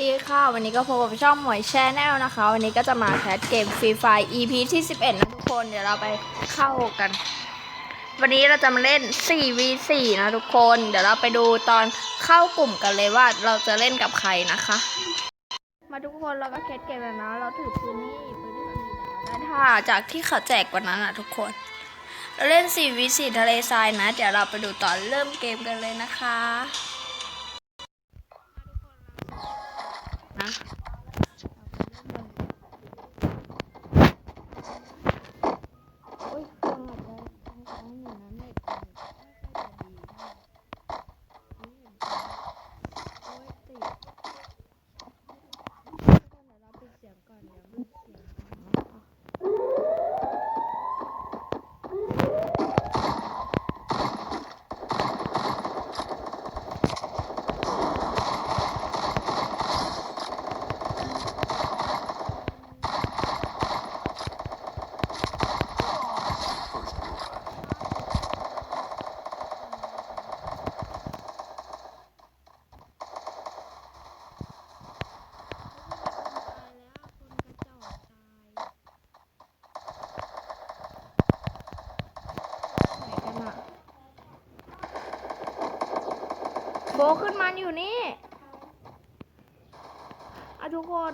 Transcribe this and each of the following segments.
ดีค่ะ วันนี้ก็พบกับช่องหมวยแชนแนลนะคะ วันนี้ก็จะมาแคสเกมฟรีไฟ EP ที่ 11 นะทุกคน เดี๋ยวเราไปเข้ากัน วันนี้เราจะมาเล่น 4v4 นะทุกคน เดี๋ยวเราไปดูตอนเข้ากลุ่มกันเลยว่าเราจะเล่นกับใครนะคะ มาทุกคนเราก็แคสเกมแล้วนะเราถือปืนนี่ปืนที่มันมีดาวได้ท่าจากที่เขาแจกวันนั้นนะทุกคน เราเล่น 4v4 ทะเลทรายนะ เดี๋ยวเราไปดูตอนเริ่มเกมกันเลยนะคะนะโอ้ยเครื่องอาจจะค้างๆอยู่นะเน็ตไม่ค่อยจะดีเท่าไหร่นี่เห็นไหมโอ้ยติดทุกคนเดี๋ยวเราปิดเสียงก่อนเดี๋ยวมันเสียงดังนะคะตายแล้วคนกระจอกตายไหนกันอะโบขึ้นมันอยู่นี่อะทุกคน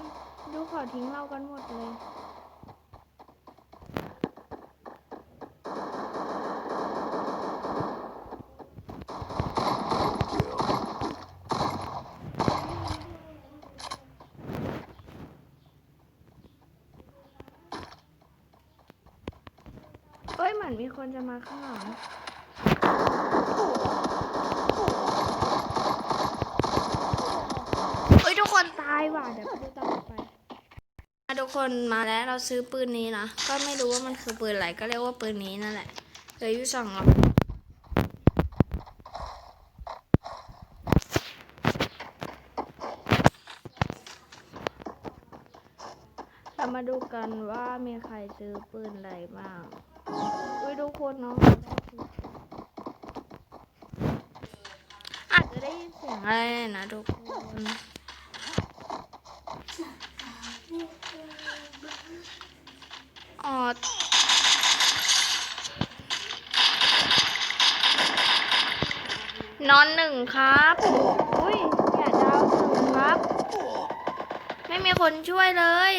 ดูเขาทิ้งเรากันหมดเลยเอ้ยเหมือนมีคนจะมาข้างหลังเอ้ยทุกคนตายว่ะเดี๋ยวไปดูต่อไปอะทุกคนมาแล้วเราซื้อปืนนี้นะ ก็ไม่รู้ว่ามันคือปืนอะไรก็เรียกว่าปืนนี้นั่นแหละเหลยอยู่สองร้อยเรามาดูกันว่ามีใครซื้อปืนอะไรบ้างอุ้ยทุกคนเนาะอาจจะได้ยินเสียงอะไรนะทุกคน อ๋อนอนหนึ่งครับอุ้ยเนี่ยดาวหนึ่งครับ ไม่มีคนช่วยเลย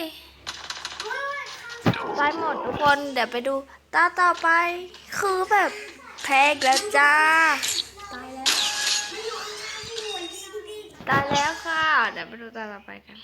ตายหมดทุกคน เดี๋ยวไปดูตาต่อไป คือแบบแพ้กแล้วจ้า ตายแล้ว ตายแล้วค่ะ เดี๋ยวไปดูตาต่อไปกัน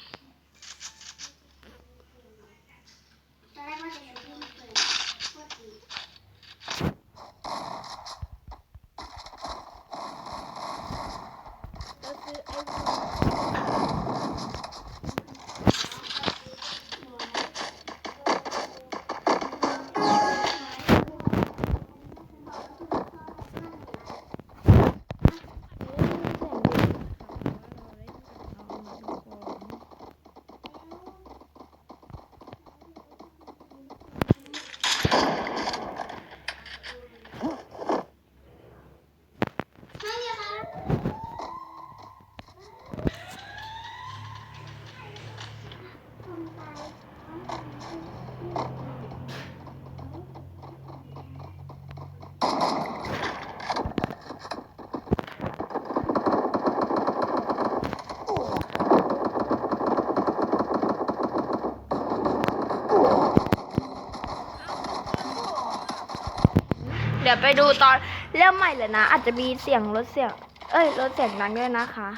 เดี๋ยวไปดูตอนเริ่มใหม่เลยนะ อาจจะมีเสียงรถเสียง เอ้ยรถเสียงดังด้วยนะคะ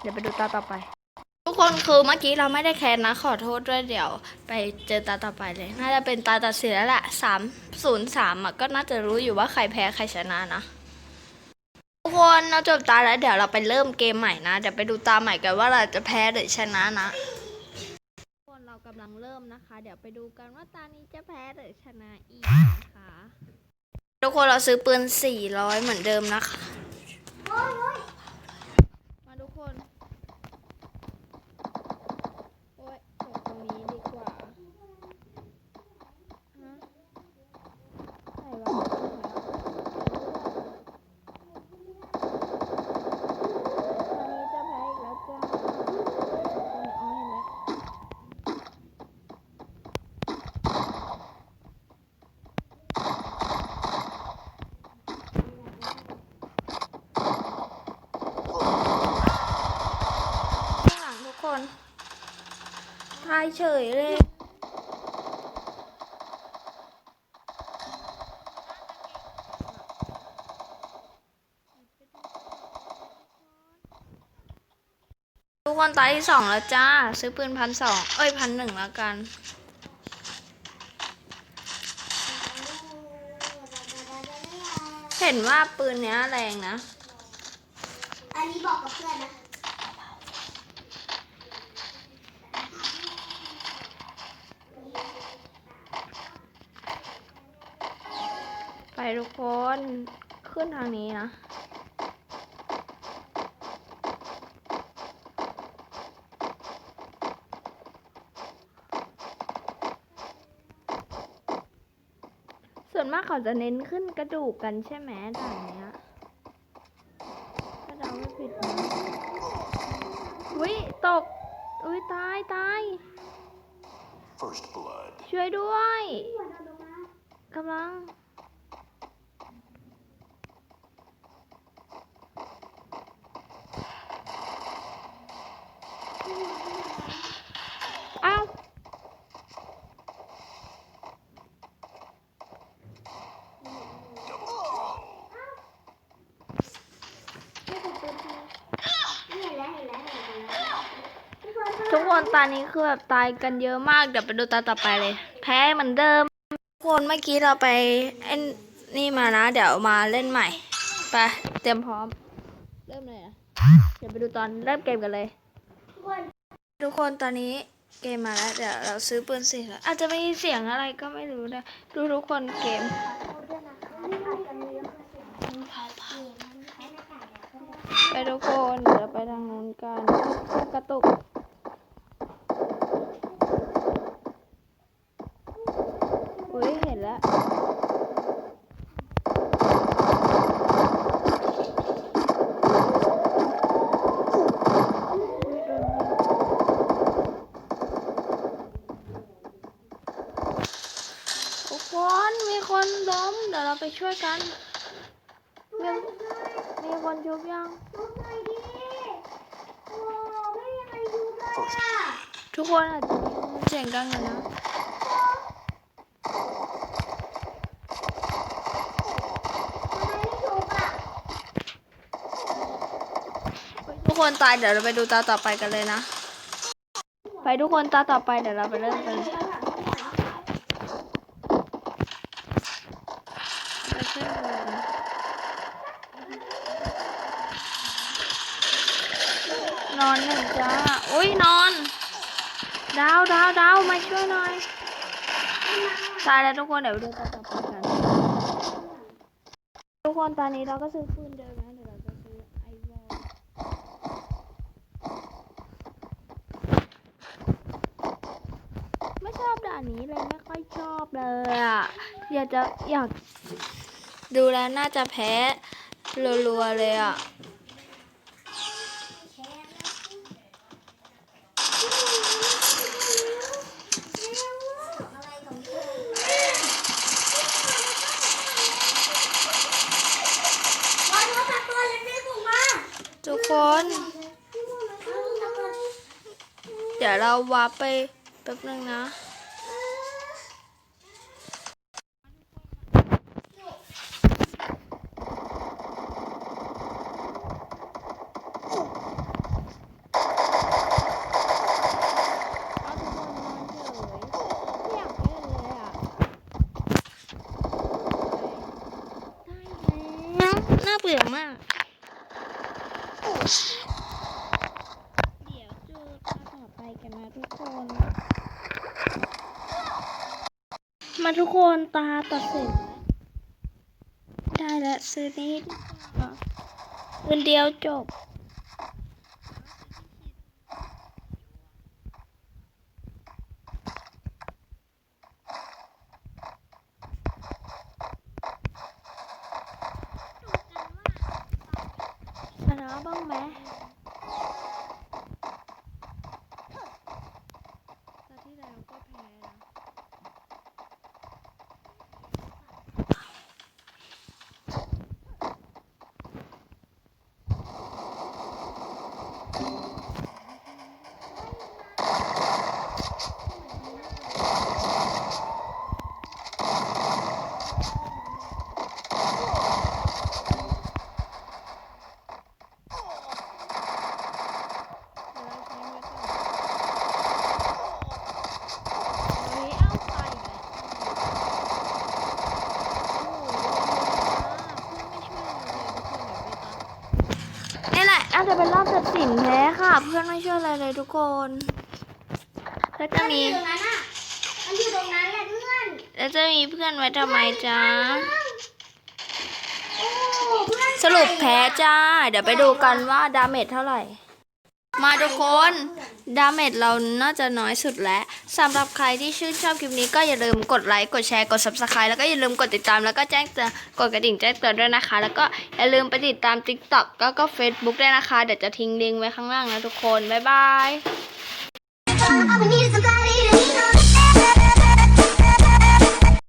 เดี๋ยวไปดูตาต่อไป ทุกคนคือเมื่อกี้เราไม่ได้แคนนะ ขอโทษด้วยเดี๋ยว ไปเจอตาต่อไปเลย น่าจะเป็นตาตัดสินแล้วแหละสามศูนย์สามก็น่าจะรู้อยู่ว่าใครแพ้ใครชนะนะทุกคนเราจบตาแล้วเดี๋ยวเราไปเริ่มเกมใหม่นะ เดี๋ยวไปดูตาใหม่กันว่าเราจะแพ้หรือชนะนะทุกคนเรากำลังเริ่มนะคะ เดี๋ยวไปดูกันว่าตานี้จะแพ้หรือชนะอีกนะคะ ทุกคนเราซื้อปืน400 เหมือนเดิมนะคะ มาทุกคน โอ้ยจบตรงนี้ดีกว่าฮะไหนวะ คนทายเฉยเลย ทุกคนตายที่สองแล้วจ้า ซื้อปืนพันสองเอ้ยพันหนึ่งแล้วกันเห็นว่าปืนเนี้ยแรงนะ อันนี้บอกกับเพื่อนนะ ทุกคนขึ้นทางนี้นะส่วนมากเขาจะเน้นขึ้นกระดูกกันใช่ไหมด่านเนี้ยถ้าเราไม่ผิดนะอุ้ยตกอุ้ยตายตาย First blood. ช่วยด้วยหัวโดนลงมากำลัง เอ้า Double kill. ไม่ถูกปืนทีเห็นแล้วเห็นแล้วเห็นแล้ว ทุกคนตอนนี้คือแบบตายกันเยอะมาก เดี๋ยวไปดูตาต่อไปเลย แพ้เหมือนเดิม ทุกคนเมื่อกี้เราไปไอ้นี่มานะ เดี๋ยวมาเล่นใหม่ ไปเตรียมพร้อม เริ่มเลยนะเดี๋ยวไปดูตอนเริ่มเกมกันเลย ทุกคนทุกคนตอนนี้เกมมาแล้วเดี๋ยวเราซื้อปืนสิแล้วอาจจะไม่มีเสียงอะไรก็ไม่รู้นะดูทุกคนเกม ไปทุกคนเดี๋ยวไปทางนู้นกันกระตุก อุ้ยเห็นแล้วทุกคนมีคนล้มเดี๋ยวเราไปช่วยกันมีมีคนชุบยังทุกหน่อยดิโอ้ไม่มีใครดูเลย First อะทุกคนอาจจะมีเสียงดังอยู่นะ ทำไมไม่ถูกอะ ทุก คนตายเดี๋ยวเราไปดูตาต่อไปกันเลยนะ ไปทุกคนตาต่อไปเดี๋ยวเราไปเริ่มกันกันนอนหนึ่งจ้า อุ้ยนอน ดาวดาวดาวมาช่วยหน่อย ตายแล้วทุกคนเดี๋ยวไปดูตาต่อไปกัน ทุกคนตอนนี้เราก็ซื้อปืนเดิมนะเดี๋ยวเราจะซื้อไอวอลไม่ช อบด่านนี้เลยไม่ค่อยชอบเลยอะอยากจะอยากดูแล้วน่าจะแพ้รัวๆเลยอะทุกคน เดี๋ยวเราวาร์ปไปแป๊บนึงนะ เอาทุกคนนอนเฉยไม่อยากเล่นเลยอะได้แล้วน่า เบื่อมาก เดี๋ยวจูตาต่อไปกันนะทุกคน มาทุกคนตาตัดสินได้แล้วซื้อนี้ดีกว่าคืนเดียวจบ ชนะบ้างไหมตอนที่แล้วก็แพ้นะ จะเป็นรอบตัด สินแพ้ค่ะ เพื่อนไม่เชื่ออะไรเลยทุกคนแล้วจะมันมีอยู่ตรงนั้นอะมันอยู่ตรงนั้นแหละเพื่อนแล้วจะมีเพื่อนไว้ทำไมจ๊ะโอ้เพื่อนสรุปแพ้จ้า เดี๋ยวไปดูกันว่าดาเมจเท่าไหร่ มาทุกคนดาเมจเราน่าจะน้อยสุดแล้วสำหรับใครที่ชื่นชอบคลิปนี้ก็อย่าลืมกดไลค์กดแชร์กด subscribe แล้วก็อย่าลืมกดติดตามแล้วก็แจ้งเตือนกดกระดิ่งแจ้งเตือนด้วยนะคะ แล้วก็อย่าลืมไปติดตาม TikTok แล้วก็ Facebook ด้วยนะคะ เดี๋ยวจะทิ้งลิงก์ไว้ข้างล่างนะทุกคน บ๊ายบาย I'ma need somebody to lean on.